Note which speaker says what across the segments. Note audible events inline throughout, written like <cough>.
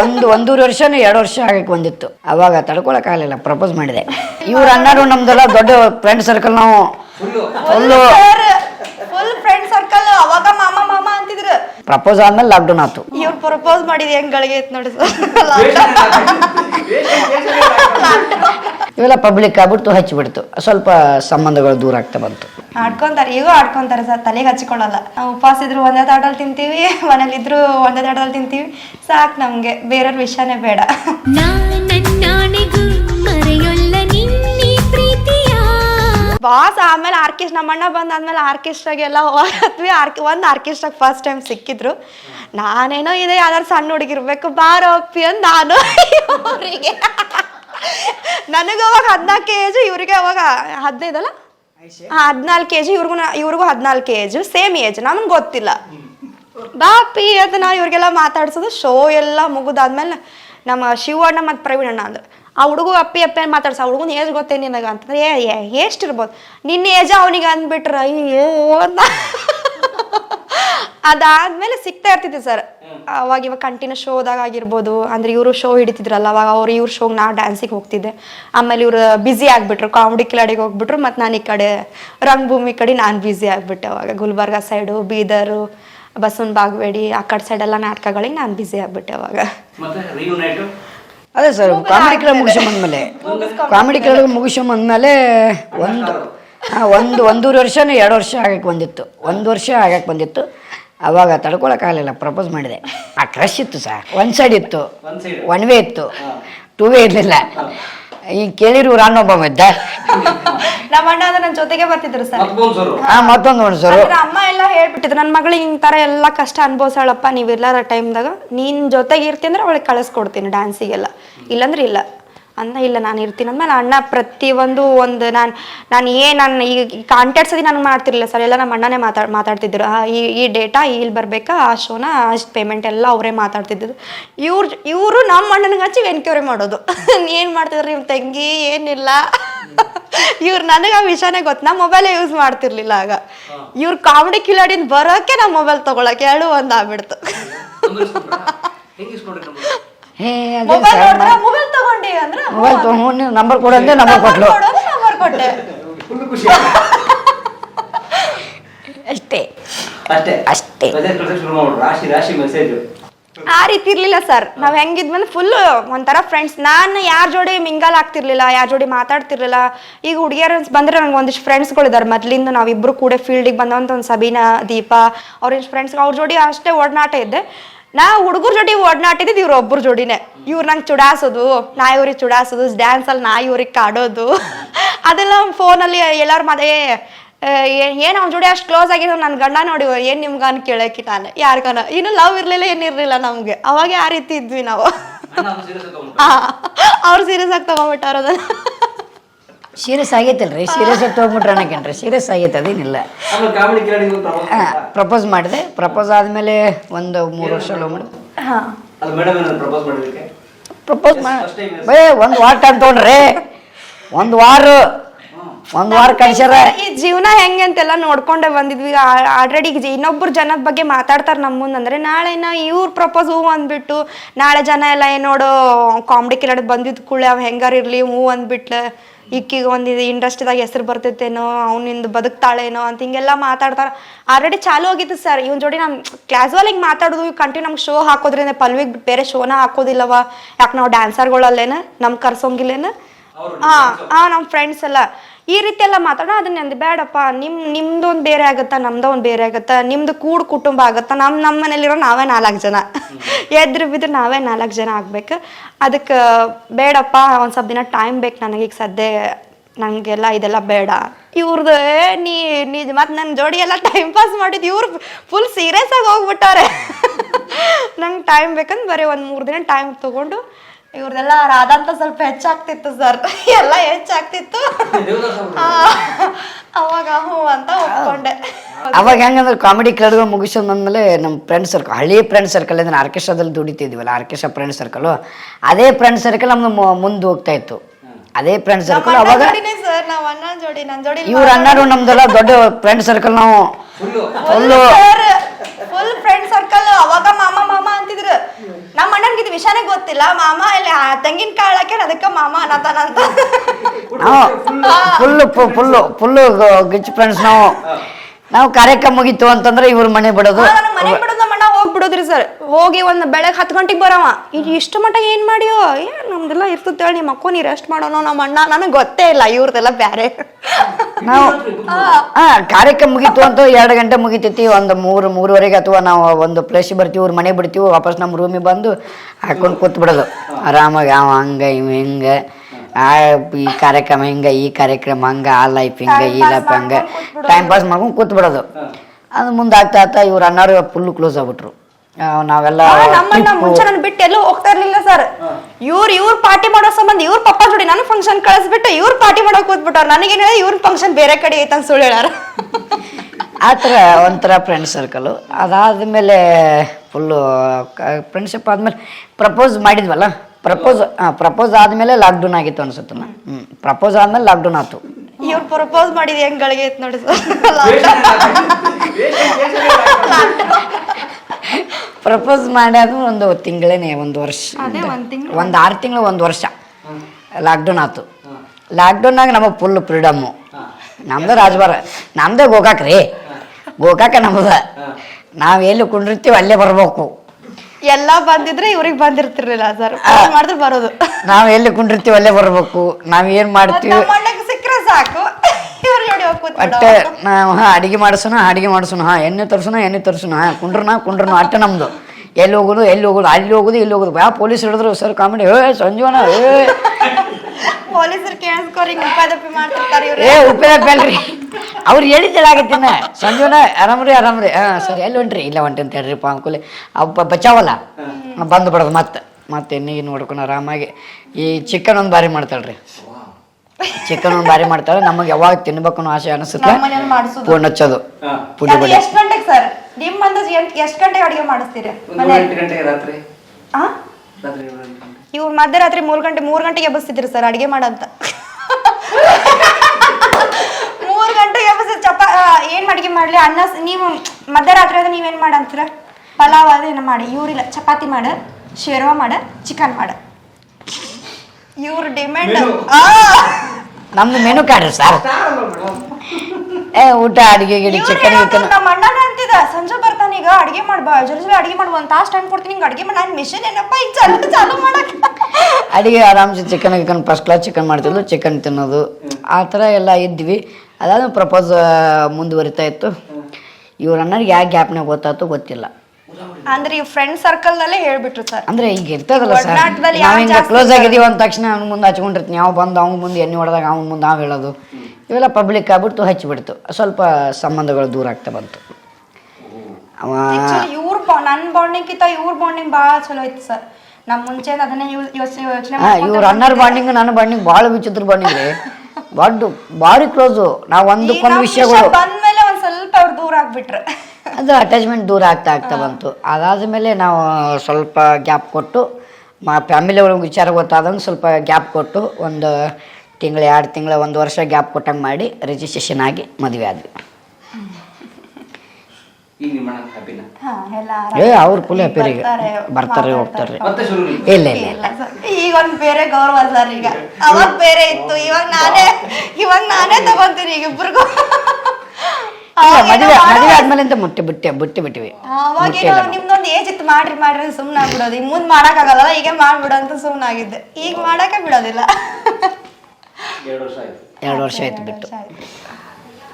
Speaker 1: ಒಂದು ಒಂದೂವರೆ ವರ್ಷನೂ ಎರಡು ವರ್ಷ ಆಗಕ್ಕೆ ಬಂದಿತ್ತು. ಅವಾಗ ತಡ್ಕೊಳಕ್ಕಾಗಲಿಲ್ಲ ಪ್ರಪೋಸ್ ಮಾಡಿದೆ. ಇವ್ರು ಅಣ್ಣರು ನಮ್ದೆಲ್ಲ ದೊಡ್ಡ ಫ್ರೆಂಡ್ ಸರ್ಕಲ್ ನಾವು. ಫುಲ್ಲು
Speaker 2: ಫುಲ್ ಫ್ರೆಂಡ್ ಸರ್ಕಲ್ ಅವಾಗ ಮಾಮ ಮಾಮ ಅಂತಿದ್ರು
Speaker 1: ಪ್ರಪೋಸ್ ಆದ್ಮೇಲೆ ಲಾಕ್ಡೌನ್ ಆಯ್ತು.
Speaker 2: ಇವ್ರು ಪ್ರಪೋಸ್ ಮಾಡಿದ ಹೆಂಗ್ ಗಳಿಗೆ ನೋಡಿ
Speaker 1: ಇವೆಲ್ಲ ಪಬ್ಲಿಕ್ ಆಗ್ಬಿಡ್ತು ಹಚ್ಚಿಬಿಡ್ತು. ಸ್ವಲ್ಪ ಸಂಬಂಧಗಳು ದೂರ ಆಗ್ತಾ ಬಂತು.
Speaker 2: ಆಡ್ಕೊಂತಾರೆ ಈಗ ಆಡ್ಕೊಂತಾರೆ ಸರ್ ತಲೆಗೆ ಹಚ್ಕೊಳ್ಳಲ್ಲ. ನಾವು ಉಪವಾಸ ಇದ್ರು ಒಂದೇ ತಾಟಲ್ಲಿ ತಿಂತೀವಿ ಮನೇಲಿ ಇದ್ರು ಒಂದೇ ತಾಟದಲ್ಲಿ ತಿಂತೀವಿ. ಸಾಕು ನಮ್ಗೆ ಬೇರೆಯವ್ರ ವಿಷಯನೇ ಬೇಡ. ಬಾಸ್ ಆಮೇಲೆ ಆರ್ಕೆಸ್ಟ್ ನಮ್ಮಣ್ಣ ಬಂದಾದ್ಮೇಲೆ ಆರ್ಕೆಸ್ಟ್ರಾಗೆಲ್ಲ ಹೋಗತ್ವಿ ಆರ್ಕೆ ಒಂದು ಆರ್ಕೆಸ್ಟ್ರಾಗೆ ಫಸ್ಟ್ ಟೈಮ್ ಸಿಕ್ಕಿದ್ರು. ನಾನೇನೋ ಇದೆ ಯಾವ್ದಾರು ಸಣ್ಣ ಹುಡುಗಿರ್ಬೇಕು ಬಾರೋ ಅಪ್ಪಿ ಅಂತ ನಾನು ಅವರಿಗೆ ನನಗೆ ಅವಾಗ ಹದಿನಾಲ್ಕು ಕೆ ಜಿ ಇವ್ರಿಗೆ ಅವಾಗ ಹದಿನೈದಲ್ಲ ಹದಿನಾಲ್ಕು ಕೆ ಜಿ ಇವ್ರಿಗೂ ಇವ್ರಿಗೂ ಹದಿನಾಲ್ಕು ಕೆ ಜು ಸೇಮ್ ಏಜ್ ನಮ್ಗೆ ಗೊತ್ತಿಲ್ಲ. ಬಾಪಿ ಅಂತ ನಾವು ಇವ್ರಿಗೆಲ್ಲ ಮಾತಾಡ್ಸೋದು ಶೋ ಎಲ್ಲ ಮುಗಿದಾದ್ಮೇಲೆ ನಮ್ಮ ಶಿವಣ್ಣ ಮತ್ತು ಪ್ರವೀಣ್ ಅಣ್ಣ ಅಂದ್ರೆ. ಆ ಹುಡುಗ ಅಪ್ಪಿ ಅಪ್ಪಿ ಅಂತ ಮಾತಾಡ್ಸ, ಆ ಹುಡುಗನ ಏಜ್ ಗೊತ್ತೇ ನಿನಗ ಅಂತಂದ್ರೆ, ಏ ಎಷ್ಟಿರ್ಬೋದು? ನಿನ್ನ ಏಜ್ ಅವನಿಗೆ ಅಂದ್ಬಿಟ್ರೆ, ಅಯ್ಯೋ, ಅಂತ. ಅದಾದ್ಮೇಲೆ ಸಿಗ್ತಾ ಇರ್ತಿದ್ದೆ ಸರ್. ಅವಾಗ ಇವಾಗ ಕಂಟಿನ್ಯೂ ಶೋದಾಗ ಆಗಿರ್ಬೋದು, ಅಂದ್ರೆ ಇವರು ಶೋ ಹಿಡಿತಿದ್ರಲ್ಲ, ಅವಾಗ ಅವ್ರು ಇವ್ರ ಶೋಗೆ ನಾ ಡ್ಯಾನ್ಸಿಗೆ ಹೋಗ್ತಿದ್ದೆ. ಆಮೇಲೆ ಇವರು ಬ್ಯುಸಿ ಆಗ್ಬಿಟ್ರು ಕಾಮಿಡಿ ಕಿಲಾಡಿಗೆ ಹೋಗ್ಬಿಟ್ರು, ಮತ್ತು ನಾನು ಈ ಕಡೆ ರಂಗಭೂಮಿ ಕಡೆ ನಾನು ಬ್ಯುಸಿ ಆಗ್ಬಿಟ್ಟೆ ಅವಾಗ. ಗುಲ್ಬರ್ಗ ಸೈಡು ಬೀದರು, ಬಸವನ ಬಾಗಬೇಡಿ ಆ ಕಡೆ ಸೈಡೆಲ್ಲ ನಾಟಕಗಳಿಗೆ ನಾನು ಬ್ಯುಸಿ ಆಗ್ಬಿಟ್ಟೆ ಅವಾಗ.
Speaker 1: ಅದೇ ಸರ್ ಕಾಮಿಡಿ ಕ್ಲಬ್ ಮುಗಿಸ್ಕೊಂಬಂದ್ಮೇಲೆ ಕಾಮಿಡಿ ಕ್ಲಬ್ ಮುಗಿಸ್ಕೊಂಬಂದ್ಮೇಲೆ ಒಂದು ಹಾಂ ಒಂದು ಒಂದೂವರೆ ವರ್ಷನೇ ಎರಡು ವರ್ಷ ಆಗಕ್ಕೆ ಬಂದಿತ್ತು. ಒಂದು ವರ್ಷ ಆಗಕ್ಕೆ ಬಂದಿತ್ತು. ಅವಾಗ ತಡ್ಕೊಳಕ್ಕಾಗಲಿಲ್ಲ ಪ್ರಪೋಸ್ ಮಾಡಿದೆ. ಆ ಕ್ರಶ್ ಇತ್ತು ಸರ್. ಒನ್ ಸೈಡ್ ಇತ್ತು. ಒನ್ ವೇ ಇತ್ತು. ಟೂ ವೇ ಇರಲಿಲ್ಲ. ಈಗ ಕೇಳಿರು ಒಬ್ಬ ಇದ್ದ.
Speaker 2: ನಮ್ಮ ಅಣ್ಣ ಅಂದ್ರೆ ನನ್ನ ಜೊತೆಗೆ ಬರ್ತಿದ್ರು ಸರ್.
Speaker 3: ಹಾ
Speaker 1: ಆ ಮತ್ತೊಂದು ನೋಡಿ ಸರ್
Speaker 2: ಅಂದ್ರೆ ಅಮ್ಮ ಎಲ್ಲ ಹೇಳ್ಬಿಟ್ಟಿದ್ರು ನನ್ನ ಮಗಳು ಹಿಂಗ್ ತರ ಎಲ್ಲ ಕಷ್ಟ ಅನ್ಭವಿಸಾಳಪ್ಪ ನೀವ್ ಇರ್ಲಾರ ಟೈಮ್ದಾಗ ನೀನ್ ಜೊತೆಗೆ ಇರ್ತೀನಿ ಅಂದ್ರೆ ಅವಳಿಗೆ ಕಳಿಸ್ಕೊಡ್ತೀನಿ ಡ್ಯಾನ್ಸಿಗೆಲ್ಲ ಇಲ್ಲಂದ್ರೆ ಇಲ್ಲ. ಅಂದ ಇಲ್ಲ ನಾನು ಇರ್ತೀನಿ ಅಂದ್ಮೇಲೆ ಅಣ್ಣ ಪ್ರತಿಯೊಂದು ಒಂದು ನಾನು ನಾನು ಏನು ನಾನು ಈಗ ಕಾಂಟ್ಯಾಕ್ಟ್ ಸತಿ ನಾನು ಮಾಡ್ತಿರ್ಲಿಲ್ಲ ಸರ್. ಎಲ್ಲ ನಮ್ಮ ಅಣ್ಣನೇ ಮಾತಾಡ್ ಮಾತಾಡ್ತಿದ್ರು. ಈ ಈ ಡೇಟಾ ಇಲ್ಲಿ ಬರ್ಬೇಕಾ ಆ ಶೋನ ಅಷ್ಟು ಪೇಮೆಂಟ್ ಎಲ್ಲ ಅವರೇ ಮಾತಾಡ್ತಿದ್ದರು ಇವ್ರು ಇವರು ನಮ್ಮ ಅಣ್ಣನಿಗೆ ಹಚ್ಚಿ ಎನ್ಕ್ವೈರಿ ಮಾಡೋದು. <laughs> ಏನು ಮಾಡ್ತಿದ್ರು ನಿಮ್ಮ ತಂಗಿ ಏನಿಲ್ಲ. <laughs> ಇವ್ರು ನನಗೆ ಆ ವಿಷಯನೇ ಗೊತ್ತು. ನಾ ಮೊಬೈಲೇ ಯೂಸ್ ಮಾಡ್ತಿರ್ಲಿಲ್ಲ ಆಗ. ಇವ್ರು ಕಾಮಿಡಿ ಕಿಲಾಡಿನ ಬರೋಕೆ ನಾ ಮೊಬೈಲ್ ತಗೊಳಕ್ಕೆ ಎರಡು ಒಂದು ಆಗ್ಬಿಡ್ತು. ಮೊಬೈಲ್
Speaker 1: ಸರ್
Speaker 2: ತಗೊಂಡಿ ಅಂದ್ರೆ
Speaker 1: ಮೊಬೈಲ್ ತೊಗೊಂಡು ನಂಬರ್ ಕೊಡಂದೆ ನಂಬರ್ ಕೊಟ್ಲು.
Speaker 2: ನಂಬರ್ ಕೊಟ್ಟೆ.
Speaker 3: ಫುಲ್ ಖುಷಿ
Speaker 1: ಅಷ್ಟೇ.
Speaker 3: ಅಷ್ಟೇ.
Speaker 1: ಅಷ್ಟೇ.
Speaker 3: ರಾಶಿ ರಾಶಿ ಮೆಸೇಜ್
Speaker 2: ಆ ರೀತಿ ಇರ್ಲಿಲ್ಲ ಸರ್. ನಾವ್ ಹೆಂಗಿದ್ವಂದ್ರೆ ಫುಲ್ ಒಂಥರ ಫ್ರೆಂಡ್ಸ್ ನಾನು ಯಾರ ಜೋಡಿ ಮಿಂಗಲ್ ಆಗ್ತಿರ್ಲಿಲ್ಲ ಯಾರ ಜೋಡಿ ಮಾತಾಡ್ತಿರ್ಲಿಲ್ಲ. ಈಗ ಹುಡುಗಿಯರ್ ಬಂದ್ರೆ ನಂಗೆ ಒಂದಿಷ್ಟು ಫ್ರೆಂಡ್ಸ್ಗಳಿದ್ದಾರೆ ಮೊದ್ಲಿಂದ ನಾವಿಬ್ರು ಕೂಡ ಫೀಲ್ಡಿಗೆ ಬಂದಂತ ಒಂದು ಸಬೀನಾ ದೀಪಾ ಅವ್ರ ಫ್ರೆಂಡ್ಸ್ ಅವ್ರ ಜೋಡಿ ಅಷ್ಟೇ ಒಡನಾಟ ಇದ್ದೆ. ನಾ ಹುಡುಗರ ಜೋಡಿ ಒಡನಾಟಿದ್ದು ಇವ್ರ ಒಬ್ಬರ ಜೋಡಿನೇ. ಇವ್ರು ನಂಗೆ ಚುಡಾಸೋದು ನಾ ಇವ್ರಿಗೆ ಚುಡಾಸೋದು ಡ್ಯಾನ್ಸಲ್ಲಿ ನಾ ಇವ್ರಿಗೆ ಕಾಡೋದು. <laughs> ಅದೆಲ್ಲ ಫೋನಲ್ಲಿ ಎಲ್ಲರ ಮದೇ ಏನು ಅವ್ನ ಜೋಡಿ ಅಷ್ಟು ಕ್ಲೋಸ್ ಆಗಿದ್ರು ನನ್ನ ಗಂಡ ನೋಡಿ ಏನು ನಿಮ್ಗೆ ಅನ್ ಕೇಳಕ್ಕೆ ನಾನು ಯಾರಿಗಾನ? ಇನ್ನು ಲವ್ ಇರಲಿಲ್ಲ ಏನು ಇರಲಿಲ್ಲ ನಮಗೆ. ಅವಾಗ ಆ ರೀತಿ ಇದ್ವಿ ನಾವು. ಅವ್ರು ಸೀರಿಯಸ್ ಆಗಿ ತಗೊಂಡ್ಬಿಟ್ಟಾರ <laughs> ಅದನ್ನ. <laughs>
Speaker 1: ಸೀರಿಯಸ್ ಆಗೈತಲ್ರಿ ಸೀರಿಯಸ್ ಆಗಿ ತೊಗೊಂಬಿಟ್ರೆ ಅನ್ನಕೇನ್ರಿ ಸೀರಿಯಸ್ ಆಗೈತೆ ಅದೇನಿಲ್ಲ.
Speaker 3: ಕಿಲಾಡಿ ಪ್ರಪೋಸ್
Speaker 1: ಪ್ರಪೋಸ್ ಮಾಡಿದೆ ಪ್ರಪೋಸ್ ಆದಮೇಲೆ ಒಂದು ಮೂರು ವರ್ಷ ಲೋ ಮಾಡಿ
Speaker 2: ಹಾಂ.
Speaker 3: ಪ್ರಪೋಸ್ ಮಾಡಿದಕ್ಕೆ
Speaker 1: ಪ್ರಪೋಸ್ ಮಾಡಿ ಬೇ ಒಂದು ವಾರ ಟೈಮ್ ತೊಗೊಂಡ್ರಿ ಒಂದು ವಾರ ಒಂದು ವಾರ ಕಳ್ಸ್ಯಾರ.
Speaker 2: ಈ ಜೀವನ ಹೆಂಗೆ ಅಂತೆಲ್ಲ ನೋಡ್ಕೊಂಡೆ ಬಂದಿದ್ವಿ. ಆಲ್ರೆಡಿ ಇನ್ನೊಬ್ರು ಜನದ ಬಗ್ಗೆ ಮಾತಾಡ್ತಾರೆ ನಮ್ಮ ಮುಂದೆ ಅಂದ್ರೆ ನಾಳೆ ನಾ ಇವ್ರ ಪ್ರಪೋಸ್ ಹೂ ಅಂದ್ಬಿಟ್ಟು ನಾಳೆ ಜನ ಎಲ್ಲ ಏನೋಡು ನೋಡು ಕಾಮಿಡಿ ಕಿಲಾಡ್ ಬಂದಿದ್ ಕೂಳೆ ಅವ್ ಹೆಂಗಾರ ಇರ್ಲಿ ಹೂ ಅಂದ್ಬಿಟ್ಲೆ ಈಕಿಗೆ ಒಂದು ಇದು ಇಂಡಸ್ಟ್ರಿದಾಗ ಹೆಸರು ಬರ್ತೈತೇನೋ ಅವನಿಂದ ಬದುಕ್ತಾಳೇನೋ ಅಂತ ಹಿಂಗೆಲ್ಲ ಮಾತಾಡ್ತಾರೆ. ಆಲ್ರೆಡಿ ಚಾಲು ಆಗಿತ್ತು ಸರ್ ಇವನ್ ಜೋಡಿ ನಮ್ಮ ಕ್ಯಾಸುವಲ್ ಹಿಂಗೆ ಮಾತಾಡೋದು ಕಂಟಿನ್ಯೂ ನಮ್ಗೆ ಶೋ ಹಾಕೋದ್ರಿಂದ ಪಲ್ವಿಗೆ ಬೇರೆ ಶೋನ ಹಾಕೋದಿಲ್ಲವ? ಯಾಕೆ ನಾವು ಡ್ಯಾನ್ಸರ್ಗಳಲ್ಲೇನ ನಮ್ ಕರ್ಸೋಂಗಿಲ್ಲೇನ? ಹಾಂ ಹಾಂ ನಮ್ಮ ಫ್ರೆಂಡ್ಸ್ ಎಲ್ಲ. ಈ ರೀತಿ ಎಲ್ಲ ಮಾತಾಡೋ ಅದನ್ನ ಅಂದೆ ಬೇಡಪ್ಪ ನಿಮ್ ನಿಮ್ದು ಒಂದು ಬೇರೆ ಆಗತ್ತಾ ನಮ್ದ ಒಂದು ಬೇರೆ ಆಗತ್ತಾ ನಿಮ್ದು ಕೂಡ್ ಕುಟುಂಬ ಆಗತ್ತಾ ನಮ್ಮ ನಮ್ಮ ಮನೇಲಿರೋ ನಾವೇ ನಾಲ್ಕು ಜನ. ಎದ್ರು ಬಿದ್ರೆ ನಾವೇ ನಾಲ್ಕು ಜನ ಆಗ್ಬೇಕು. ಅದಕ್ಕೆ ಬೇಡಪ್ಪ ಒಂದು ಸ್ವಲ್ಪ ದಿನ ಟೈಮ್ ಬೇಕು ನನಗೆ ಈಗ ಸದ್ಯ ನನಗೆಲ್ಲ ಇದೆಲ್ಲ ಬೇಡ. ಇವ್ರದ್ದು ನೀ ನೀ ಮತ್ತು ನನ್ನ ಜೋಡಿ ಎಲ್ಲ ಟೈಮ್ ಪಾಸ್ ಮಾಡಿದ್ದು ಇವ್ರು ಫುಲ್ ಸೀರಿಯಸ್ ಆಗಿ ಹೋಗ್ಬಿಟ್ಟವ್ರೆ. ನಂಗೆ ಟೈಮ್ ಬೇಕಂದ್ರೆ ಬರೀ ಒಂದು ಮೂರು ದಿನ ಟೈಮ್ ತಗೊಂಡು ಇವ್ರದೆಲ್ಲ ರಾಧಾಂತ ಸ್ವಲ್ಪ ಹೆಚ್ಚಾಗ್ತಿತ್ತು ಸರ್. ಎಲ್ಲ ಹೆಚ್ಚಾಗ್ತಿತ್ತು. ಅವಾಗ ಹ್ಞೂ ಅಂತ ಒಪ್ಕೊಂಡೆ.
Speaker 1: ಅವಾಗ ಹೆಂಗಂದ್ರೆ ಕಾಮಿಡಿ ಕ್ಲಬ್ಗಳು ಮುಗಿಸ್ಕೊಂಡ್ ಬಂದಮೇಲೆ ನಮ್ಮ ಫ್ರೆಂಡ್ ಸರ್ಕಲ್ ಹಳ್ಳಿ ಫ್ರೆಂಡ್ ಸರ್ಕಲ್ ಅಂದ್ರೆ ಆರ್ಕೆಸ್ಟ್ರಾದಲ್ಲಿ ದುಡಿತಿದ್ವಲ್ಲ ಆರ್ಕೆಸ್ಟ್ರಾ ಫ್ರೆಂಡ್ ಸರ್ಕಲ್ ಅದೇ ಫ್ರೆಂಡ್ ಸರ್ಕಲ್ ನಮ್ದು ಮುಂದೆ ಹೋಗ್ತಾ ಇತ್ತು. ಅದೇ ಫ್ರೆಂಡ್ ಸರ್ಕಲ್ ಅವಾಗ
Speaker 2: ಸರ್ ನಾವು ಅಣ್ಣ ಜೋಡಿ ನನ್ನ ಜೋಡಿ
Speaker 1: ಇವ್ರ ಅಣ್ಣರು ನಮ್ದೆಲ್ಲ ದೊಡ್ಡ ಫ್ರೆಂಡ್ ಸರ್ಕಲ್ ನಾವು
Speaker 2: ಫುಲ್ ಫ್ರೆಂಡ್ ಸರ್ಕಲ್ ಅವಾಗ ಮಾಮ ಮಾಮ ಅಂತಿದ್ರು. ನಮ್ಮ ಅಣ್ಣನ್ಗಿದ್ ವಿಷಯನೇ ಗೊತ್ತಿಲ್ಲ. ಮಾಮ ಇಲ್ಲಿ ಆ ತೆಂಗಿನ ಕಾಳು ಹಾಕ್ಯಾರ ಅದಕ್ಕೆ ಮಾಮ ಅನ್ನತಾನಂತ
Speaker 1: ಅಂತ. <laughs> ಫುಲ್ಲು ಫುಲ್ಲು ಫುಲ್ಲು ಗಿಚ್ ಫ್ರೆಂಡ್ಸ್ ನಾವು. ನಾವು ಕಾರ್ಯಕ್ರಮ ಮುಗೀತು ಅಂತಂದ್ರೆ ಇವ್ರ ಮನೆ ಬಿಡೋದು.
Speaker 2: ನಾನು ಮನೆ ಬಿಡೋದು ನಮ್ಮ ಹೋಗ್ಬಿಡೋದ್ರಿ ಸರ್ ಹೋಗಿ ಒಂದು ಬೆಳಗ್ಗೆ ಹತ್ತು ಗಂಟೆಗೆ ಬರವ. ಇದು ಇಷ್ಟು ಮಟ್ಟ ಏನ್ ಮಾಡಿಯೋ? ಏನ್ ನಮ್ದೆಲ್ಲ ಇರ್ತದೆ ಹೇಳಿ ನಿಮ್ಮ ಅಕ್ಕೋ ನೀ ರೆಸ್ಟ್ ಮಾಡೋಣ ನಮ್ಮ ಅಣ್ಣ ನನಗೆ ಗೊತ್ತೇ ಇಲ್ಲ ಇವ್ರದೆಲ್ಲ ಬ್ಯಾರೆ.
Speaker 1: ನಾವು ಹಾ. ಕಾರ್ಯಕ್ರಮ ಮುಗೀತು ಅಂತ ಎರಡು ಗಂಟೆ ಮುಗಿತೈತಿ ಒಂದು ಮೂರು ಮೂರುವರೆಗೆ ಅಥವಾ ನಾವು ಒಂದು ಪ್ಲೇಸ್ ಬರ್ತೀವಿ ಮನೆ ಮನೆಗೆ ಬಿಡ್ತೀವಿ ವಾಪಸ್ ನಮ್ಮ ರೂಮಿಗೆ ಬಂದು ಹಾಕೊಂಡು ಕೂತ್ ಬಿಡೋದು ಆರಾಮಾಗಿ ಅವ ಹಂಗೆ ಇವ ಹಿಂಗೆ ಆ ಈ ಕಾರ್ಯಕ್ರಮ ಹಿಂಗೆ ಈ ಕಾರ್ಯಕ್ರಮ ಹಂಗೆ ಆ ಲೈಫ್ ಹಿಂಗೆ ಈ ಲೈಫ್ ಹಂಗೆ. ಟೈಮ್ ಪಾಸ್ ಮಾಡ್ಕೊಂಡು ಕೂತ್ ಬಿಡೋದು ಅದು ಮುಂದಾಗ್ತಾ ಆಗ್ತಾ ಇವ್ರು ಇವ್ರ ಅಣ್ಣಾರು ಫುಲ್ಲು ಕ್ಲೋಸ್ ಆಗ್ಬಿಟ್ರು. ನಾವೆಲ್ಲ
Speaker 2: ನಮ್ಮಣ್ಣ
Speaker 1: trip-
Speaker 2: ಮುಂಚೆ ನಾನು ಬಿಟ್ಟು ಎಲ್ಲೂ ಹೋಗ್ತಾ ಇರ್ಲಿಲ್ಲ ಸರ್. ಇವ್ರು ಇವ್ರ ಪಾರ್ಟಿ ಮಾಡೋ ಸಂಬಂಧ ಇವ್ರ ಪಪ್ಪ ಜೋಡಿ ನಾನು ಫಂಕ್ಷನ್ ಕಳಿಸ್ಬಿಟ್ಟು ಇವ್ರ ಪಾರ್ಟಿ ಮಾಡೋಕೆ ಕೂತ್ಬಿಟ್ಟವ್ರು. ನನಗೇನು ಹೇಳಿ ಇವ್ರ ಫಂಕ್ಷನ್ ಬೇರೆ ಕಡೆ ಐತೆ ಅಂತ ಸುಳ್ಳು ಹೇಳಾರ.
Speaker 1: ಆ ಥರ ಒಂಥರ ಫ್ರೆಂಡ್ ಸರ್ಕಲು ಅದಾದಮೇಲೆ ಫುಲ್ಲು ಫ್ರೆಂಡ್ಶಿಪ್ ಆದಮೇಲೆ ಪ್ರಪೋಸ್ ಮಾಡಿದ್ವಲ್ಲ? ಪ್ರಪೋಸ್ ಪ್ರಪೋಸ್ ಆದಮೇಲೆ ಲಾಕ್ಡೌನ್ ಆಗಿತ್ತು ಅನ್ಸುತ್ತೆ ಹ್ಞೂ ಪ್ರಪೋಸ್ ಆದಮೇಲೆ ಲಾಕ್ಡೌನ್ ಆಯ್ತು
Speaker 2: ಇವ್ರು ಪ್ರಪೋಸ್ ಮಾಡಿದ ಹೆಂಗ್ ಗಳಿಗೆ ಐತೆ ನೋಡಿ ಸರ್.
Speaker 1: ಪ್ರಪೋಸ್ ಮಾಡ್ಯಾದ ಒಂದು ತಿಂಗಳೇನೆ ಒಂದು ವರ್ಷ.
Speaker 2: ಅದೇ ಒಂದ್ ತಿಂಗ್ಳು.
Speaker 1: ಒಂದು ಆರು ತಿಂಗಳು ಒಂದು ವರ್ಷ. ಲಾಕ್ಡೌನ್ ಆಯ್ತು ಲಾಕ್ಡೌನ್ನಾಗ ನಮಗೆ ಫುಲ್ ಫ್ರೀಡಮ್ಮು ನಮ್ದು ರಾಜಭಾರ ನಮ್ದೇ ಗೋಕಾಕ್ ರೀ. ಗೋಕಾಕ ನಮ್ದ. ನಾವು ಎಲ್ಲಿ ಕುಂಡಿರ್ತೀವಿ ಅಲ್ಲೇ ಬರ್ಬೇಕು.
Speaker 2: ಎಲ್ಲ ಬಂದಿದ್ರೆ ಇವ್ರಿಗೆ ಬಂದಿರ್ತಿರ್ಲಿಲ್ಲ ಸರ್ ಮಾಡಿದ್ರೆ ಬರೋದು.
Speaker 1: ನಾವು ಎಲ್ಲಿ ಕುಂಡಿರ್ತೀವಿ ಅಲ್ಲೇ ಬರಬೇಕು. ನಾವು ಏನು ಮಾಡ್ತೀವಿ?
Speaker 2: ಸಿಕ್ಕರೆ ಸಾಕು.
Speaker 1: ಒಟ್ಟೆ ನಾವು ಹಾ ಅಡಿಗೆ ಮಾಡಿಸೋಣ ಅಡಿಗೆ ಮಾಡಿಸೋಣ ಹಾ ಎಣ್ಣೆ ತರ್ಸೋಣ ಎಣ್ಣೆ ತರ್ಸೋಣ ಹಾ ಕುಂಡ್ರನ ಕುಂಡ್ರನ ಅಟ್ಟೆ ನಮ್ದು. ಎಲ್ಲಿ ಹೋಗೋದು ಎಲ್ಲಿ ಹೋಗೋದು ಅಲ್ಲಿ ಹೋಗೋದು ಇಲ್ಲಿ ಹೋಗೋದು. ಯಾವ ಪೊಲೀಸ್ ಹಿಡಿದ್ರು ಸರ್ ಕಾಮಿಡಿ. ಏ ಸಂಜೀವನ ಏ.
Speaker 2: ಪೊಲೀಸರು ಕೇಳಿಸ್ಕೋರಿ ಮಾಡ್ತಿರ್ತಾರೆ ಇವ್ರು.
Speaker 1: ಏ ಉಪಯೋಗ ಅಲ್ರಿ. ಅವ್ರು ಹೇಳಿದ್ದಿಲ್ಲ ಆಗತ್ತಿನ ಸಂಜೀವನ ಆರಾಮ್ರಿ ಆರಾಮ್ರಿ ಹಾ ಸರಿ ಎಲ್ಲಿ ಹೊಂಟ್ರಿ? ಇಲ್ಲ ಹೊಂಟಿ ಅಂತ ಹೇಳ್ರಿಪ್ಪ ಅಂದ್ಕೂಲೆ ಅವ್ ಬಚಾವಲ್ಲ? ಬಂದು ಬಿಡೋದು ಮತ್ತೆ. ಮತ್ತೆ ಎಣ್ಣೆಗೆ ನೋಡ್ಕೊಂಡು ಆರಾಮಾಗಿ. ಈ ಚಿಕನ್ ಒಂದು ಬಾರಿ ಮಾಡ್ತಾಳ್ರಿ. ಚಿಕನ್ ಒಂದು ಬಾರಿ ಮಾಡ್ತಾಳೆ ನಮಗೆ ಯಾವಾಗ ತಿನ್ಬೇಕು ಅನ್ನೋ ಆಸೆ ಅನಿಸುತ್ತೆ.
Speaker 2: ನಮ್ಮ ಮನೇಲಿ ಮಾಡಿಸೋದು.
Speaker 1: ಫೋನ್ ಹಚ್ಚೋದು. ಪುಡಿ
Speaker 2: ಅದು ಎಷ್ಟ್ ಗಂಟೆಗೆ ಸರ್? ನಿಮ್ ಅಂದಾಜು ಎಷ್ಟು ಗಂಟೆಗೆ ಅಡಿಗೆ ಮಾಡಿಸ್ತೀರಿ
Speaker 3: ಒಂದು ಎಂಟು ಗಂಟೆಗೆ ರಾತ್ರಿ.
Speaker 2: ಆ?
Speaker 3: ರಾತ್ರಿ ಏಳು ಎಂಟು ಗಂಟೆ.
Speaker 2: ಇವ್ರು ಮಧ್ಯರಾತ್ರಿ ಮೂರ್ ಗಂಟೆ ಮೂರ್ ಗಂಟೆಗೆ ಎಬ್ಬಿಸ್ತಿದ್ರಿ ಸರ್ ಅಡಿಗೆ ಮಾಡಂತ. ಮೂರ್ ಗಂಟೆಗೆ ಎಬ್ಬಿಸಿ ಚಪ ಆ, ಏನ್ ಅಡಿಗೆ ಮಾಡ್ಲಿ? ಅನ್ನ ಸ- ನೀವು ಮಧ್ಯರಾತ್ರಿ ಆದ್ರೆ ನೀವೇನ್ ಮಾಡಂತೀರ? ಪಲಾವ್ ಅದೇನ ಮಾಡಿ? ಇವ್ರಿಲ್ಲ ಚಪಾತಿ ಮಾಡ ಶೇರ್ವಾ ಮಾಡ ಚಿಕನ್ ಮಾಡ. ಇವ್ರ ಡಿಮ್ಯಾಂಡ್
Speaker 1: ನಮ್ದು ಮೆನು ಕಾರ್ಡ್ರಿ ಸರ್. ಏ ಊಟ ಅಡಿಗೆ ಗಿಡಿ ಚಿಕನ್ ಗಿಕನ್
Speaker 2: ನಮ್ಮ ಅಣ್ಣನ ಅಂತಿದ ಸಂಜೆ ಬರ್ತಾನ ಈಗ ಅಡಿಗೆ ಮಾಡ್ಬಾ ಜಲ್ದಿ ಜಲ್ದಿ ಅಡಿಗೆ ಮಾಡುವ ಒಂದು ತಾಸು ಟೈಮ್ ಕೊಡ್ತೀನಿ ಹಿಂಗೆ ಅಡಿಗೆ ಮಾಡಿ ನಾನು ಮಿಷನ್ ಏನಪ್ಪ ಈಗ ಚಾಲು ಚಾಲು ಮಾಡಕ್.
Speaker 1: ಅಡಿಗೆ ಆರಾಮ್ಸೆ ಚಿಕನ್ ಗಿಕನ್ ಫಸ್ಟ್ ಕ್ಲಾಸ್ ಚಿಕನ್ ಮಾಡ್ತಿದ್ಲು ಚಿಕನ್ ತಿನ್ನೋದು. ಆ ಥರ ಎಲ್ಲ ಇದ್ವಿ. ಅದಾದ ಪ್ರಪೋಸ್ ಮುಂದುವರಿತಾ ಇತ್ತು. ಇವ್ರ ಅಣ್ಣರಿಗೆ ಯಾವ ಗ್ಯಾಪ್ನಾಗ ಗೊತ್ತಾಯ್ತು ಗೊತ್ತಿಲ್ಲ.
Speaker 2: ಅಂದ್ರೆ ಈ ಫ್ರೆಂಡ್ ಸರ್ಕಲ್ ನಲ್ಲೇ ಹೇಳ್ಬಿಟ್ರು ಸರ್
Speaker 1: ಅಂದ್ರೆ ಈಗ ಇರ್ತದಲ್ಲ ಸರ್
Speaker 2: ಒಡನಾಟದಲ್ಲಿ
Speaker 1: ನಾವು
Speaker 2: ಯಾವ್
Speaker 1: ಹಿಂಗೆ
Speaker 2: ಜಾಸ್ತಿ
Speaker 1: ಕ್ಲೋಸ್ ಆಗಿದೀವಿ ಅಂದ ತಕ್ಷಣ ಅವ್ನ ಮುಂದೆ ಹಚ್ಕೊಂಡಿರ್ತೀನಿ. ಯಾವ ಬಂದು ಅವ್ನ ಮುಂದೆ ಎಣ್ಣೆ ಹೊಡೆದಾಗ ಅವ್ನ ಮುಂದೆ ನಾವು ಹೇಳೋದು. ಇವೆಲ್ಲ ಪಬ್ಲಿಕ್ ಆಗ್ಬಿಡ್ತು ಹಚ್ಚಿಬಿಡ್ತು ಸ್ವಲ್ಪ ಸಂಬಂಧಗಳು ದೂರ ಆಗ್ತಾ ಬಂತು. ಅವ
Speaker 2: ಇವ್ರ ನನ್ನ ಬಾಂಡಿಂಗ್ಕಿಂತ ಇವ್ರ ಬಾಂಡಿಂಗ್ ಭಾಳ ಚಲೋ ಐತಿ ಸರ್ ನಮ್ಮ ಮುಂಚೆ ಅದನ್ನೇ ಯೋಚನೆ ಯೋಚನೆ
Speaker 1: ಹಾ ಇವ್ರ ಅಣ್ಣರ ಬಾಂಡಿಂಗ್ ನನ್ನ ಬಾಂಡಿಂಗ್ ಭಾಳ ವಿಚಿತ್ರ ಬಾಂಡಿಂಗ್ ರೀ. ಬಾಡ್ ಭಾರಿ ಕ್ಲೋಸು ನಾವು ಒಂದಕ್ಕೊಂದು ವಿಷಯಗಳು
Speaker 2: ಬಂದ್ಮೇಲೆ ಒಂದ್ ಸ್ವಲ್ಪ ಅವ್ರು ದೂರ ಆಗ್ಬಿಟ್ರು.
Speaker 1: ಅದು ಅಟ್ಯಾಚ್ಮೆಂಟ್ ದೂರ ಆಗ್ತಾ ಆಗ್ತಾ ಬಂತು. ಅದಾದ ಮೇಲೆ ನಾವು ಸ್ವಲ್ಪ ಗ್ಯಾಪ್ ಕೊಟ್ಟು ಮಾ ಫ್ಯಾಮಿಲಿ ಒಳಗೆ ವಿಚಾರ ಗೊತ್ತಾದಂಗೆ ಸ್ವಲ್ಪ ಗ್ಯಾಪ್ ಕೊಟ್ಟು ಒಂದು ತಿಂಗಳು ಎರಡು ತಿಂಗಳ ಒಂದು ವರ್ಷ ಗ್ಯಾಪ್ ಕೊಟ್ಟಂಗೆ ಮಾಡಿ ರಿಜಿಸ್ಟ್ರೇಷನ್ ಆಗಿ ಮದುವೆ ಆದ್ವಿ.
Speaker 3: ಈಗ ನಿಮ್ಮ ಅಣ್ಣ
Speaker 2: ಹಾ ಎಲ್ಲ
Speaker 1: ಏ ಅವ್ರು ಫುಲ್ ಹ್ಯಾಪಿ ರೀ
Speaker 2: ಬರ್ತಾರೆ,
Speaker 1: ಬರ್ತಾರೆ ಹೋಗ್ತಾರೆ.
Speaker 3: ಮತ್ತೆ ಶುರು
Speaker 1: ಇಲ್ಲ. ಇಲ್ಲ
Speaker 2: ಇಲ್ಲ ಸರ್. ಈಗ ಒಂದು ಬೇರೆ ಗೌರವ ಸರ್ ಈಗ. ಅವಾಗ ಬೇರೆ ಇತ್ತು. ಇವಾಗ ನಾನೇ ಇವಾಗ ನಾನೇ ತಗೊಂತೀನಿ ಈಗ ಇಬ್ರಿಗೂ.
Speaker 1: ಇಲ್ಲ, ಮದುವೆ ಮದುವೆ ಆದ್ಮೇಲೆ ಅಂತ ಮುಟ್ಟಿ ಬಿಟ್ಟೆ ಬಿಟ್ಟು ಬಿಟ್ಟಿವಿ
Speaker 2: ಅವಾಗೇನೋ ನಿಮ್ದೊಂದು ಏಜ್ ಇತ್ತು ಮಾಡ್ರಿ ಮಾಡ್ರಿ ಸುಮ್ಮನೆ ಆಗ್ಬಿಡೋದು. ಈಗ ಮುಂದೆ ಮಾಡಕ್ಕಾಗಲ್ಲ ಈಗ ಮಾಡ್ಬಿಡು ಅಂತ ಸುಮ್ಮನೆ ಆಗಿದ್ದೆ. ಈಗ ಮಾಡಕ್ಕೆ ಬಿಡೋದಿಲ್ಲ.
Speaker 3: ಎರಡು ವರ್ಷ ಆಯ್ತು.
Speaker 1: ಎರಡು ವರ್ಷ ಆಯ್ತು ಬಿಟ್ಟು.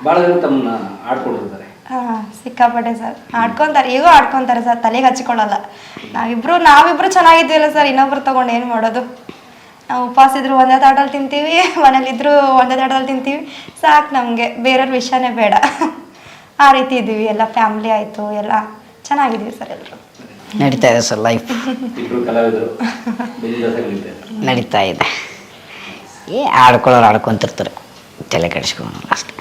Speaker 3: ಭಾಳ ಜನ ತಮ್ಮನ್ನ ಆಡ್ಕೊಂಡಿರ್ತಾರೆ.
Speaker 2: ಹಾ ಸಿಕ್ಕಾಪಟ್ಟೆ ಸರ್. ಆಡ್ಕೊಂತಾರೆ. ಈಗೂ ಆಡ್ಕೊಂತಾರೆ ಸರ್. ತಲೆಗೆ ಹಚ್ಕೊಳ್ಳಲ್ಲ. ನಾವಿಬ್ರು ನಾವಿಬ್ರು ಚೆನ್ನಾಗಿದ್ದೀವಲ್ಲ ಸರ್. ಇನ್ನೊಬ್ರು ತಗೊಂಡು ಏನು ಮಾಡೋದು? ನಾವು ಉಪವಾಸ ಇದ್ರು ಒಂದೇ ತಾಟಲ್ಲಿ ತಿಂತೀವಿ ಮನೇಲಿದ್ರು ಒಂದೇ ತಾಟದಲ್ಲಿ ತಿಂತೀವಿ. ಸಾಕು ನಮಗೆ. ಬೇರೆಯವ್ರ ವಿಷಯನೇ ಬೇಡ. ಆ ರೀತಿ ಇದ್ದೀವಿ. ಎಲ್ಲ ಫ್ಯಾಮಿಲಿ ಆಯಿತು. ಎಲ್ಲ ಚೆನ್ನಾಗಿದ್ದೀವಿ ಸರ್ ಎಲ್ಲರೂ
Speaker 1: ನಡೀತಾ ಇದೆ ಸರ್ ಲೈಫ್ ನಡೀತಾ ಇದೆ. ಏ ಆಡ್ಕೊಳ್ಳೋರು ಆಡ್ಕೊಂತಿರ್ತಾರೆ. ತಲೆ ಕಡಿಸ್ಕೊಂಡು ಅಷ್ಟೇ.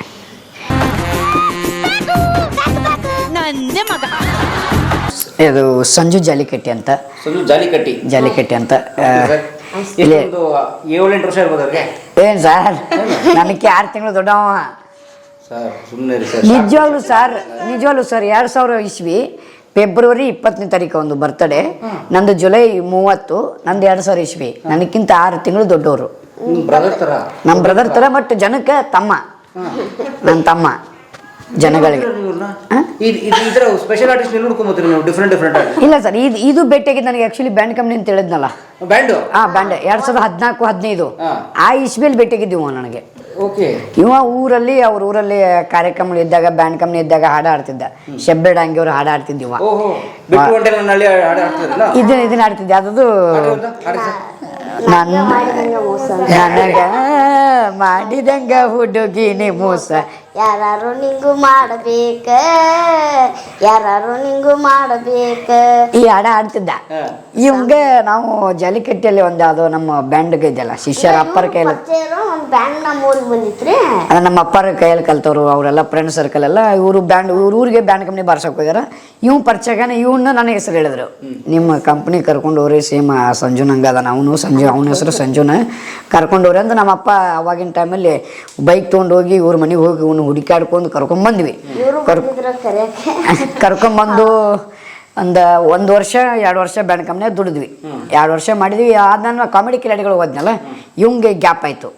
Speaker 4: ನಂದೇ ಮಗ.
Speaker 1: ಇದು ಸಂಜು ಜಾಲಿಕಟ್ಟಿ ಅಂತ.
Speaker 3: ಸಂಜು ಜಾಲಿಕಟ್ಟಿ.
Speaker 1: ಜಾಲಿಕಟ್ಟಿ ಅಂತ.
Speaker 3: ಏಳೆಂಟು ವರ್ಷ ಇರ್ಬೋದು ಅವ್ರಿಗೆ.
Speaker 1: ಏನ್ ಸರ್ ನನಗೆ ಆರು ತಿಂಗಳು ದೊಡ್ಡವ.
Speaker 3: ಸರ್ ಸುಮ್ಮನೆ ರೀ ಸರ್.
Speaker 1: ನಿಜವಾಗ್ಲು ಸರ್ ನಿಜವಾಗ್ಲು ಸರ್ ಎರಡು ಸಾವಿರ ಇಸ್ವಿ ಫೆಬ್ರವರಿ ಇಪ್ಪತ್ತನೇ ತಾರೀಕು ಒಂದು ಬರ್ತಡೇ ನಂದು ಜುಲೈ ಮೂವತ್ತು ನಂದು ಎರಡು ಸಾವಿರ ಇಸ್ವಿ. ನನಗಿಂತ ಆರು ತಿಂಗಳು ದೊಡ್ಡವರು
Speaker 3: ನಿಮ್ಮ ಬ್ರದರ್ ಥರ?
Speaker 1: ನಮ್ಮ ಬ್ರದರ್ ಥರ ಬಟ್ ಜನಕ್ಕೆ ತಮ್ಮ. ನನ್ನ ತಮ್ಮ ಜನಗಳಿಗೆ.
Speaker 3: ಇವ್ರನ್ನ? ಇದು ಇದು ಈ ಸ್ಪೆಷಲ್ ಆರ್ಟಿಸ್ಟ್ ಎಲ್ಲಿ ನೋಡ್ಕೊಂಬತ್ತೀರಿ ನೀವು ಡಿಫ್ರೆಂಟ್ ಡಿಫ್ರೆಂಟ್
Speaker 1: ಇಲ್ಲ ಸರ್ ಇದು ಇದು ಭೇಟಿಯಾಗಿ ನನಗೆ ಆಕ್ಚುಲಿ ಬ್ಯಾಂಡ್ ಕಂಪ್ನಿ ಅಂತ ಹೇಳಿದ್ನಲ್ಲ.
Speaker 3: ಬ್ಯಾಂಡು?
Speaker 1: ಆ ಬ್ಯಾಂಡ್ ಎರಡು ಸಾವಿರದ ಹದಿನಾಲ್ಕು ಹದಿನೈದು.
Speaker 3: ಹಾ.
Speaker 1: ಆ ಇಸ್ವಿಯಲ್ಲಿ ಭೇಟಿಯಾಗಿದ್ದೀವಿ ನನಗೆ. ಇವ ಊರಲ್ಲಿ ಅವ್ರ ಊರಲ್ಲಿ ಕಾರ್ಯಕ್ರಮ ಇದ್ದಾಗ ಬ್ಯಾಂಡ್ ಕಂಪ್ನಿ ಇದ್ದಾಗ ಹಾಡ ಆಡ್ತಿದ್ದ ಶೆಬ್ಬೆ ಡಾಂಗಿ ಅವ್ರು ಹಾಡ ಆಡ್ತಿದ್ದಿವ
Speaker 3: ಓಹೋ. ಬಿಟ್ಟು ಹೊಂಟೆ ನನ್ನ ಹಳ್ಳಿ ಹಾಡು ಆಡ್ತಿದ್ರಲ್ಲ
Speaker 1: ಇದನ್ನ ಇದನ್ನ ಆಡ್ತಿದ್ದೆ ಅದದು ನನ್ನ ನನಗ ಮಾಡಿದಂಗ ಹುಡುಗಿನಿ ಮೋಸ.
Speaker 5: ಯಾರು ನಿಂಗು ಮಾಡಬೇಕ? ಯಾರು ನಿಂಗು ಮಾಡಬೇಕ?
Speaker 1: ಈ ಹಾಡ ಆಡ್ತಿದ್ದ. ಇವಾಗ ನಾವು ಜಲಿಕಟ್ಟಿಯಲ್ಲಿ ಒಂದು ಅದು ನಮ್ಮ ಬ್ಯಾಂಡ್ ಇದೆಯಲ್ಲ ಶಿಷ್ಯರ ಅಪ್ಪರ ಕೈಯಲ್ಲಿ.
Speaker 5: ಒಂದು ಬ್ಯಾಂಡ್ ನಮ್ಮ ಊರಿಗೆ ಬಂದಿತ್ರಿ?
Speaker 1: ಅದ ನಮ್ಮ ಅಪ್ಪರ ಕೈಯಲ್ಲಿ ಕಲ್ತವ್ರು ಅವರೆಲ್ಲ ಫ್ರೆಂಡ್ ಸರ್ಕಲ್ ಎಲ್ಲ ಇವರು ಬ್ಯಾಂಡ್ ಇವ್ರ ಊರಿಗೆ ಬ್ಯಾಂಡ್ ಕಂಪ್ನಿ ಬರ್ಸಕ್ಕೆ ಹೋಗ್ಯಾರ. ಇವ್ ಪರಿಚಯಗಾನ ಇವನ್ನ ನನ್ನ ಹೆಸರು ಹೇಳಿದ್ರು. ನಿಮ್ಮ ಕಂಪ್ನಿ ಕರ್ಕೊಂಡು ಹೋಗ್ರಿ ಸೇಮ್ ಸಂಜು ನಂಗೆ ಅದ ಅವನು ಸಂಜು ಅವನ ಹೆಸರು ಸಂಜುನ. ಕರ್ಕೊಂಡು ಹೋಗ್ರಿ ಅಂತ ನಮ್ಮ ಅಪ್ಪ ಅವಾಗಿನ ಟೈಮಲ್ಲಿ ಬೈಕ್ ತೊಗೊಂಡು ಹೋಗಿ ಇವ್ರ ಮನೆಗೆ ಹೋಗಿ ಇವ್ನು ಹುಡುಕಾಡ್ಕೊಂಡು
Speaker 5: ಕರ್ಕೊಂಬಂದ್ವಿ
Speaker 1: ಕರ್ ಕರ್ಕೊಂಬಂದು ಒಂದು ಒಂದು ವರ್ಷ ಎರಡು ವರ್ಷ ಬ್ಯಾಂಡ್ ಕಂಪ್ನಿಯಾಗ ದುಡಿದ್ವಿ ಎರಡು ವರ್ಷ ಮಾಡಿದ್ವಿ. ಆದ ನಾನು ಕಾಮಿಡಿ ಕಿಲಾಡಿಗಳು ಹೋದ್ನಲ್ಲ ಇವಂಗೆ ಗ್ಯಾಪ್ ಆಯಿತು.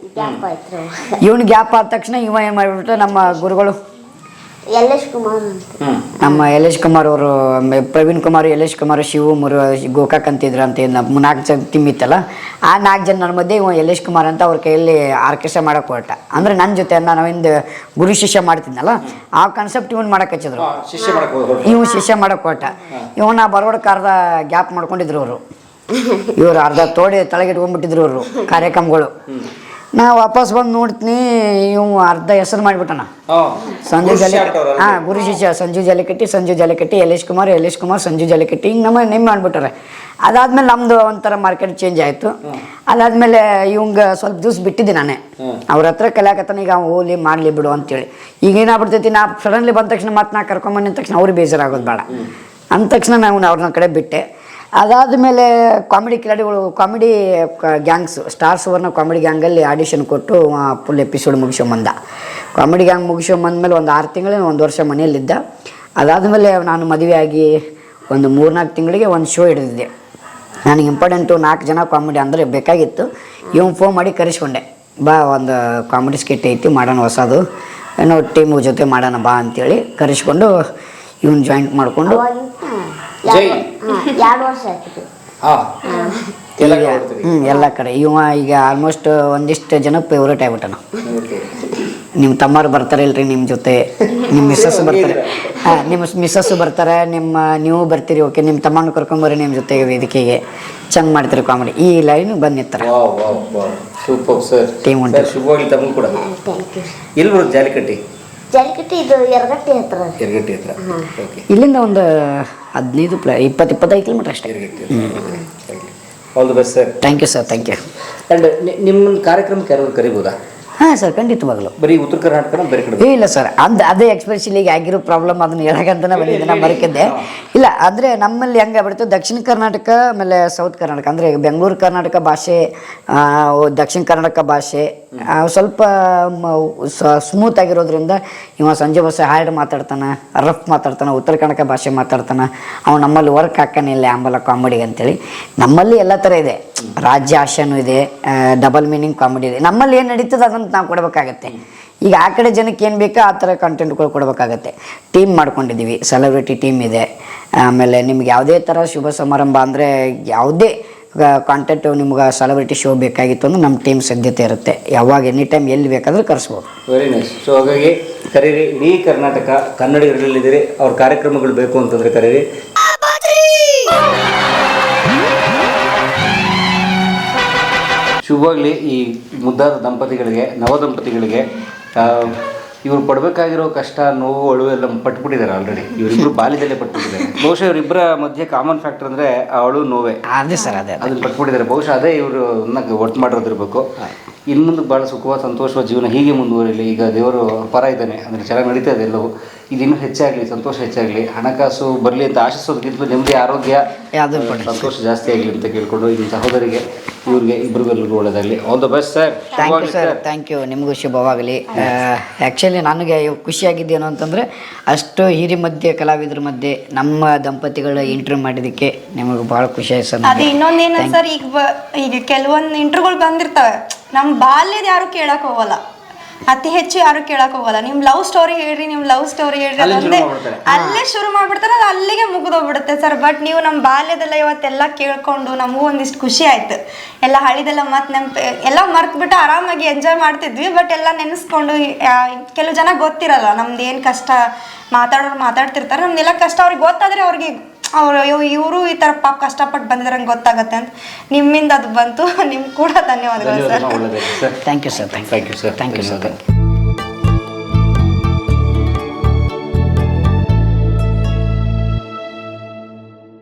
Speaker 1: ಇವ್ನ ಗ್ಯಾಪ್ ಆದ ತಕ್ಷಣ ಇವ ಏನು ಮಾಡಿಬಿಟ್ಟು ನಮ್ಮ ಗುರುಗಳು
Speaker 5: ಕುಮಾರ್
Speaker 1: ನಮ್ಮ ಯಲೇಶ್ ಕುಮಾರ್ ಅವರು ಪ್ರವೀಣ್ ಕುಮಾರ್ ಯಲೇಶ್ ಕುಮಾರ್ ಶಿವು ಮುರು ಗೋಕಾಕ್ ಅಂತಿದ್ರು ಅಂತ ನಮ್ಮ ನಾಲ್ಕು ಜನ ಟೀಮ್ ಇತ್ತಲ್ಲ ಆ ನಾಲ್ಕು ಜನ ನನ್ನ ಮಧ್ಯೆ ಇವ ಯಲೇಶ್ ಕುಮಾರ್ ಅಂತ ಅವ್ರ ಕೈಯಲ್ಲಿ ಆರ್ಕೆಸ್ಟ್ರಾ ಮಾಡಕ್ಕೆ ಹೊರಟ. ಅಂದ್ರೆ ನನ್ನ ಜೊತೆ ನಾವಿಂದ ಗುರು ಶಿಷ್ಯ ಮಾಡ್ತಿದ್ನಲ್ಲ ಆ ಕಾನ್ಸೆಪ್ಟ್ ಇವನ್
Speaker 3: ಮಾಡಕ್ ಹಚ್ಚಿದ್ರು.
Speaker 1: ಇವ್ ಶಿಷ್ಯ ಮಾಡಕ್ ಹೊರಟ. ಇವನ ಬರೋಡಕ್ಕೆ ಅರ್ಧ ಗ್ಯಾಪ್ ಮಾಡ್ಕೊಂಡಿದ್ರು ಅವರು. ಇವ್ರು ಅರ್ಧ ತೋಡಿ ತಲೆಗೆ ತಳಗಿಟ್ಕೊಂಡ್ಬಿಟ್ಟಿದ್ರು ಅವರು ಕಾರ್ಯಕ್ರಮಗಳು. ನಾ ವಾಪಸ್ ಬಂದು ನೋಡ್ತೀನಿ ಇವ್ ಅರ್ಧ ಹೆಸರು ಮಾಡಿಬಿಟ್ಟಣ ಸಂಜು ಜಲಿಕಟ್ಟಿ. ಹಾ ಗುರು ಶಿಷ್ಯ ಸಂಜು ಜಾಲಿಕಟ್ಟಿ ಸಂಜು ಜಾಲಿಕಟ್ಟಿ ಯಲೇಶ್ ಕುಮಾರ್ ಯಲೇಶ್ ಕುಮಾರ್ ಸಂಜು ಜಾಲಿಕಟ್ಟಿ ಹಿಂಗೆ ನಮ್ಮ ನೇಮ್ ಮಾಡ್ಬಿಟ್ಟಾರೆ. ಅದಾದ್ಮೇಲೆ ನಮ್ದು ಒಂಥರ ಮಾರ್ಕೆಟ್ ಚೇಂಜ್ ಆಯಿತು. ಅದಾದ್ಮೇಲೆ ಇವಂಗ ಸ್ವಲ್ಪ ದಿವ್ಸ ಬಿಟ್ಟಿದ್ದೆ ನಾನೇ. ಅವ್ರ ಹತ್ರ ಕಲಿಯಾಕತ್ತಾನ ಈಗ ಅವ್ನು ಹೋಗ್ಲಿ ಮಾಡಲಿ ಬಿಡು ಅಂತೇಳಿ. ಈಗ ಏನಾಗ್ಬಿಡ್ತೈತಿ ನಾ ಸಡನ್ಲಿ ಬಂದ ತಕ್ಷಣ ಮತ್ತೆ ನಾ ಕರ್ಕೊಂಬಂದಿದ ತಕ್ಷಣ ಅವ್ರಿಗೆ ಬೇಜಾರಾಗೋದು ಬೇಡ. ಅಂದ ತಕ್ಷಣ ನಾವು ಅವ್ರನ್ನ ಕಡೆ ಬಿಟ್ಟೆ. ಅದಾದಮೇಲೆ ಕಾಮಿಡಿ ಕಿಲಾಡಿಗಳು comedy gangs star Suvarna comedy ಗ್ಯಾಂಗಲ್ಲಿ audition ಕೊಟ್ಟು ಫುಲ್ ಎಪಿಸೋಡ್ ಮುಗಿಸ್ಕೊಂಬಂದ. ಕಾಮಿಡಿ ಗ್ಯಾಂಗ್ ಮುಗಿಸ್ಕೊಂಬಂದ್ಮೇಲೆ ಒಂದು ಆರು ತಿಂಗಳು ಒಂದು ವರ್ಷ ಮನೆಯಲ್ಲಿದ್ದ. ಅದಾದಮೇಲೆ ನಾನು ಮದುವೆಯಾಗಿ ಒಂದು ಮೂರ್ನಾಲ್ಕು ತಿಂಗಳಿಗೆ ಒಂದು ಶೋ ಹಿಡಿದಿದ್ದೆ. ನನಗೆ ಇಂಪಾರ್ಟೆಂಟು ನಾಲ್ಕು ಜನ ಕಾಮಿಡಿ ಅಂದರೆ ಬೇಕಾಗಿತ್ತು. ಇವ್ನು ಫೋನ್ ಮಾಡಿ ಕರೆಸ್ಕೊಂಡೆ. ಬಾ, ಒಂದು ಕಾಮಿಡಿ ಸ್ಕಿಟ್ ಐತಿ, ಮಾಡೋಣ ಹೊಸದು. ಏನೋ ಟೀಮು ಜೊತೆ ಮಾಡೋಣ ಬಾ ಅಂತೇಳಿ ಕರೆಸ್ಕೊಂಡು, ಇವ್ನು ಜಾಯಿಂಟ್ ಮಾಡಿಕೊಂಡು
Speaker 3: ಜೈ.
Speaker 5: ಎರಡು ವರ್ಷ ಆಯ್ತು
Speaker 1: ಹ್ಞೂ ಎಲ್ಲ ಕಡೆ ಇವ ಈಗ ಆಲ್ಮೋಸ್ಟ್ ಒಂದಿಷ್ಟು ಜನ ಫೇವ್ರೇಟ್ ಆಗ್ಬಿಟ್ಟನ.
Speaker 3: ನಾವು
Speaker 1: ನಿಮ್ಮ ತಮ್ಮರು ಬರ್ತಾರೆ ಇಲ್ರಿ ನಿಮ್ಮ ಜೊತೆ. ನಿಮ್ಮ ಮಿಸ್ಸಸ್ ಬರ್ತಾರೆ. ಹಾಂ ನಿಮ್ಮ ಮಿಸ್ಸಸ್ಸು ಬರ್ತಾರೆ ನಿಮ್ಮ ನೀವು ಬರ್ತೀರಿ ಓಕೆ. ನಿಮ್ಮ ತಮ್ಮನ ಕರ್ಕೊಂಬರ್ರಿ ನಿಮ್ಮ ಜೊತೆಗೆ ವೇದಿಕೆಗೆ. ಚಂದ ಮಾಡ್ತೀರಿ ಕಾಮಿಡಿ ಈ ಲೈನ್ ಬಂದು ನಿಂತಾರೆ.
Speaker 3: Wow wow wow. Super sir
Speaker 1: Team ಉಂಟು.
Speaker 3: ಸರ್ ಶುಭವಾಗಿ ತಮಗೆ ಕೂಡ.
Speaker 5: ಥ್ಯಾಂಕ್ ಯು
Speaker 3: ಎಲ್ಲಿ ಬರುತ್ತೆ ಜಾಲಿಕಟ್ಟಿ?
Speaker 5: ಜಲ್ಕಟ್ಟಿ ಇದು ಎರಗಟ್ಟಿ ಹತ್ರ.
Speaker 3: ಎರಗಟ್ಟಿ ಹತ್ರ. ಓಕೆ
Speaker 1: ಇಲ್ಲಿಂದ ಒಂದು ಹದಿನೈದು ಪ್ಲ ಇಪ್ಪತ್ತು ಇಪ್ಪತ್ತೈದು ಕಿಲೋಮೀಟ್ರ್ ಅಷ್ಟೇ
Speaker 3: all the best sir
Speaker 1: thank you sir thank you
Speaker 3: and ನಿಮ್ಮ ಕಾರ್ಯಕ್ರಮಕ್ಕೆ ಯಾರಾದ್ರು ಕರಿಬೋದಾ?
Speaker 1: ಹಾಂ ಸರ್ ಖಂಡಿತವಾಗಲು.
Speaker 3: ಬರೀ ಉತ್ತರ ಕರ್ನಾಟಕ ಬೇರೆ ಕಡೆ
Speaker 1: ಇಲ್ಲ ಸರ್ ಅಂದ್ ಅದೇ ಎಕ್ಸ್ಪ್ರೆಷನ್ ಈಗ ಆಗಿರೋ ಪ್ರಾಬ್ಲಮ್ ಅದನ್ನ ಹೇಳಕಂತನೇ ಬಂದಿದ್ದೆ ನಾನು ಬರಕಿದ್ದೆ ಇಲ್ಲ ಅಂದರೆ ನಮ್ಮಲ್ಲಿ ಹೆಂಗೆ ಆಗ್ಬಿಡ್ತು ದಕ್ಷಿಣ ಕರ್ನಾಟಕ ಆಮೇಲೆ ಸೌತ್ ಕರ್ನಾಟಕ ಅಂದರೆ ಬೆಂಗಳೂರು ಕರ್ನಾಟಕ ಭಾಷೆ ದಕ್ಷಿಣ ಕರ್ನಾಟಕ ಭಾಷೆ ಸ್ವಲ್ಪ ಸ್ಮೂತ್ ಆಗಿರೋದ್ರಿಂದ ಇವ ಸಂಜೆ ಬಸ್ ಹಾರ್ಡ್ ಮಾತಾಡ್ತಾನೆ ರಫ್ ಮಾತಾಡ್ತಾನೆ ಉತ್ತರ ಕನ್ನಡ ಭಾಷೆ ಮಾತಾಡ್ತಾನೆ ಅವ ನಮ್ಮಲ್ಲಿ ವರ್ಕ್ ಹಾಕನಿಲ್ಲ ಆಂಬಲ ಕಾಮಿಡಿಗೆ ಅಂತೇಳಿ. ನಮ್ಮಲ್ಲಿ ಎಲ್ಲ ಥರ ಇದೆ. ರಾಜ್ಯ ಆಶನೂ ಇದೆ ಡಬಲ್ ಮೀನಿಂಗ್ ಕಾಮಿಡಿ ಇದೆ. ನಮ್ಮಲ್ಲಿ ಏನು ನಡೀತದೆ ಅದನ್ನು ನಾವು ಕೊಡಬೇಕಾಗತ್ತೆ. ಈಗ ಆ ಕಡೆ ಜನಕ್ಕೆ ಏನು ಬೇಕೋ ಆ ಥರ ಕಂಟೆಂಟ್ಗಳು ಕೊಡಬೇಕಾಗತ್ತೆ. ಟೀಮ್ ಮಾಡ್ಕೊಂಡಿದ್ದೀವಿ ಸೆಲೆಬ್ರಿಟಿ ಟೀಮ್ ಇದೆ. ಆಮೇಲೆ ನಿಮ್ಗೆ ಯಾವುದೇ ಥರ ಶುಭ ಸಮಾರಂಭ ಅಂದರೆ ಯಾವುದೇ ಕಾಂಟೆಂಟ್ ನಿಮ್ಗೆ ಸೆಲೆಬ್ರಿಟಿ ಶೋ ಬೇಕಾಗಿತ್ತು ಅಂದ್ರೆ ನಮ್ಮ ಟೀಮ್ ಸಿದ್ಧತೆ ಇರುತ್ತೆ. ಯಾವಾಗ ಎನಿ ಟೈಮ್ ಎಲ್ಲಿ ಬೇಕಾದರೂ ಕರೆಸ್ಬೋದು.
Speaker 3: ವೆರಿ ನೈಸ್ ಸೊ ಹಾಗಾಗಿ ಕರೀರಿ ಇಡೀ ಕರ್ನಾಟಕ ಕನ್ನಡಿಗರಲ್ಲಿದ್ದೀರಿ ಅವ್ರ ಕಾರ್ಯಕ್ರಮಗಳು ಬೇಕು ಅಂತಂದ್ರೆ ಕರೀರಿ. ಶುಭವಾಗಲಿ ಈ ಮುದ್ದಾದ ದಂಪತಿಗಳಿಗೆ ನವ ದಂಪತಿಗಳಿಗೆ. ಇವರು ಪಡಬೇಕಾಗಿರೋ ಕಷ್ಟ ನೋವು ಅಳು ಎಲ್ಲ ಪಟ್ಬಿಟ್ಟಿದ್ದಾರೆ ಆಲ್ರೆಡಿ ಇವರಿಬ್ರು ಬಾಲ್ಯದಲ್ಲೇ ಪಟ್ಬಿಟ್ಟಿದ್ದಾರೆ. ಬಹುಶಃ ಇವರಿಬ್ಬರ ಮಧ್ಯೆ ಕಾಮನ್ ಫ್ಯಾಕ್ಟರ್ ಅಂದರೆ ಆ ಅಳು ನೋವೇ.
Speaker 1: ಅದೇ ಸರ್ ಅದೇ ಅದೇ.
Speaker 3: ಅದನ್ನ ಪಟ್ಬಿಟ್ಟಿದ್ದಾರೆ. ಬಹುಶಃ ಅದೇ ಇವರು ಒಟ್ಟು ಮಾಡಿರೋದಿರ್ಬೇಕು. ಇನ್ನು ಮುಂದೆ ಭಾಳ ಸುಖವಾದ ಸಂತೋಷವಾದ ಜೀವನ ಹೀಗೆ ಮುಂದುವರಿಲಿ. ಈಗ ದೇವರು ಪರ ಇದ್ದಾನೆ. ಅಂದರೆ ಚೆನ್ನಾಗಿ ನಡೀತಾ ಇದೆ ಎಲ್ಲವೂ. ಇದು ಇನ್ನೂ ಹೆಚ್ಚಾಗಲಿ ಸಂತೋಷ ಹೆಚ್ಚಾಗಲಿ. ಹಣಕಾಸು ಬರಲಿ ಅಂತ ಆಶಿಸೋದಕ್ಕಿಂತ ನೆಮ್ಮದಿ ಆರೋಗ್ಯ ಸಂತೋಷ ಜಾಸ್ತಿ ಆಗಲಿ ಅಂತ ಕೇಳಿಕೊಂಡು ಇನ್ನು ಸಹೋದರಿಗೆ. ಇವ್ರಿಗೆ ಇಬ್ಬರಿಗೆಲ್ಲರಿಗೂ ಒಳ್ಳೆಯದಾಗಲಿ all the best sir
Speaker 1: thank you sir thank you ನಿಮಗೂ ಶುಭವಾಗಲಿ. ಆ್ಯಕ್ಚುಲಿ ನನಗೆ ಖುಷಿಯಾಗಿದ್ದೇನು ಅಂತಂದರೆ ಅಷ್ಟು ಹಿರಿ ಮಧ್ಯೆ ಕಲಾವಿದರ ಮಧ್ಯೆ ನಮ್ಮ ದಂಪತಿಗಳ ಇಂಟರ್ವ್ಯೂ ಮಾಡಿದ್ದಕ್ಕೆ ನಿಮಗೆ ಭಾಳ ಖುಷಿ ಆಯ್ತು ಸರ್
Speaker 2: ಅದು ಇನ್ನೊಂದೇನು ಸರ್ ಈಗ ಈಗ ಕೆಲವೊಂದು ಇಂಟರ್ವ್ಯೂಗಳು ಬಂದಿರ್ತವೆ. ನಮ್ಮ ಬಾಲ್ಯದ ಯಾರು ಕೇಳಕ್ಕೆ ಹೋಗಲ್ಲ. ಅತಿ ಹೆಚ್ಚು ಯಾರು ಕೇಳಕ್ ಹೋಗಲ್ಲ. ನಿಮ್ ಲವ್ ಸ್ಟೋರಿ ಹೇಳ್ರಿ ನಿಮ್ ಲವ್ ಸ್ಟೋರಿ ಹೇಳ್ರಿ
Speaker 3: ಅಲ್ಲೇ.
Speaker 2: ಅಲ್ಲೇ ಶುರು ಮಾಡ್ಬಿಡ್ತಾರೆ ಅದು ಅಲ್ಲಿಗೆ ಮುಗಿದೋಗ್ಬಿಡುತ್ತೆ ಸರ್. ಬಟ್ ನೀವು ನಮ್ಮ ಬಾಲ್ಯದೆಲ್ಲ ಇವತ್ತೆಲ್ಲ ಕೇಳ್ಕೊಂಡು ನಮಗೂ ಒಂದಿಷ್ಟು ಖುಷಿ ಆಯ್ತು. ಎಲ್ಲ ಹಳಿದೆಲ್ಲ ಮತ್ತೆ ನೆನಪು ಎಲ್ಲ ಮರ್ತ್ಬಿಟ್ಟು ಆರಾಮಾಗಿ ಎಂಜಾಯ್ ಮಾಡ್ತಿದ್ವಿ ಬಟ್ ಎಲ್ಲ ನೆನೆಸ್ಕೊಂಡು ಕೆಲವು ಜನ ಗೊತ್ತಿರಲ್ಲ ನಮ್ದು ಏನು ಕಷ್ಟ ಮಾತಾಡೋರು ಮಾತಾಡ್ತಿರ್ತಾರೆ ನಮ್ದೆಲ್ಲ ಕಷ್ಟ ಅವ್ರಿಗೆ ಗೊತ್ತಾದ್ರೆ ಅವ್ರಿಗೆ ಅವರು ಇವರು ಈ ಥರ ಪಾಪ ಕಷ್ಟಪಟ್ಟು ಬಂದಿರಂಗೆ ಗೊತ್ತಾಗತ್ತೆ ಅಂತ ನಿಮ್ಮಿಂದ ಅದು ಬಂತು <laughs> ನಿಮ್ಗೆ ಕೂಡ ಧನ್ಯವಾದಗಳು sir.
Speaker 1: Thank you sir thank
Speaker 3: thank you sir
Speaker 1: thank you sir thank you